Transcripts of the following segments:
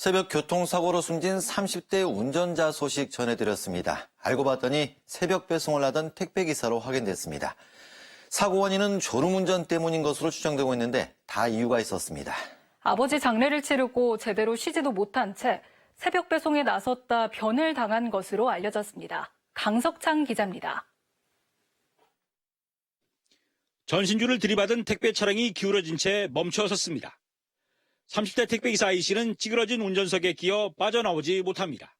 새벽 교통사고로 숨진 30대 운전자 소식 전해드렸습니다. 알고 봤더니 새벽 배송을 하던 택배기사로 확인됐습니다. 사고 원인은 졸음운전 때문인 것으로 추정되고 있는데 다 이유가 있었습니다. 아버지 장례를 치르고 제대로 쉬지도 못한 채 새벽 배송에 나섰다 변을 당한 것으로 알려졌습니다. 강석창 기자입니다. 전신주를 들이받은 택배 차량이 기울어진 채 멈춰 섰습니다. 30대 택배기사 A씨는 찌그러진 운전석에 끼어 빠져나오지 못합니다.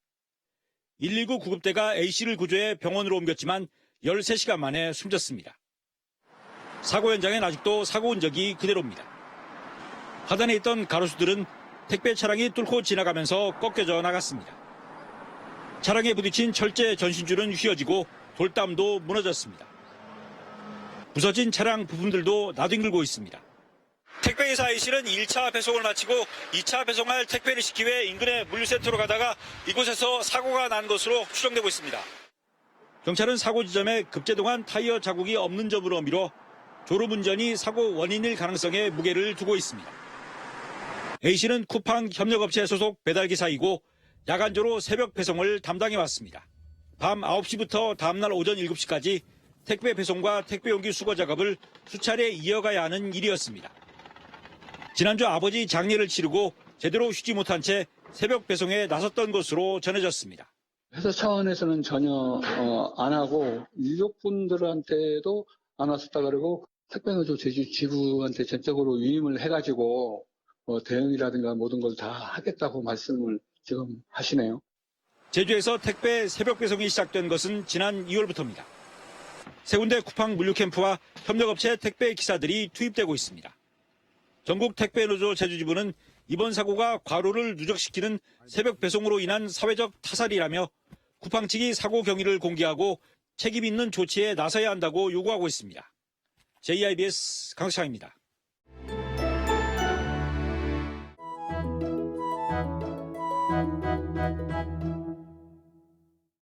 119 구급대가 A씨를 구조해 병원으로 옮겼지만 13시간 만에 숨졌습니다. 사고 현장엔 아직도 사고 흔적이 그대로입니다. 하단에 있던 가로수들은 택배 차량이 뚫고 지나가면서 꺾여져 나갔습니다. 차량에 부딪힌 철제 전신줄은 휘어지고 돌담도 무너졌습니다. 부서진 차량 부품들도 나뒹굴고 있습니다. 택배기사 A씨는 1차 배송을 마치고 2차 배송할 택배를 싣기 위해 인근의 물류센터로 가다가 이곳에서 사고가 난 것으로 추정되고 있습니다. 경찰은 사고 지점에 급제동한 타이어 자국이 없는 점으로 미뤄 졸음운전이 사고 원인일 가능성에 무게를 두고 있습니다. A씨는 쿠팡 협력업체 소속 배달기사이고 야간조로 새벽 배송을 담당해 왔습니다. 밤 9시부터 다음날 오전 7시까지 택배 배송과 택배 용기 수거 작업을 수차례 이어가야 하는 일이었습니다. 지난주 아버지 장례를 치르고 제대로 쉬지 못한 채 새벽 배송에 나섰던 것으로 전해졌습니다. 회사 차원에서는 전혀 어, 안 하고 유족분들한테도 안 왔었다 그러고 택배노조 제주 지부한테 전적으로 위임을 해가지고 뭐 대응이라든가 모든 걸 다 하겠다고 말씀을 지금 하시네요. 제주에서 택배 새벽 배송이 시작된 것은 지난 2월부터입니다. 세 군데 쿠팡 물류 캠프와 협력업체 택배 기사들이 투입되고 있습니다. 전국 택배 노조 제주지부는 이번 사고가 과로를 누적시키는 새벽 배송으로 인한 사회적 타살이라며 쿠팡 측이 사고 경위를 공개하고 책임 있는 조치에 나서야 한다고 요구하고 있습니다. JIBS 강수창입니다.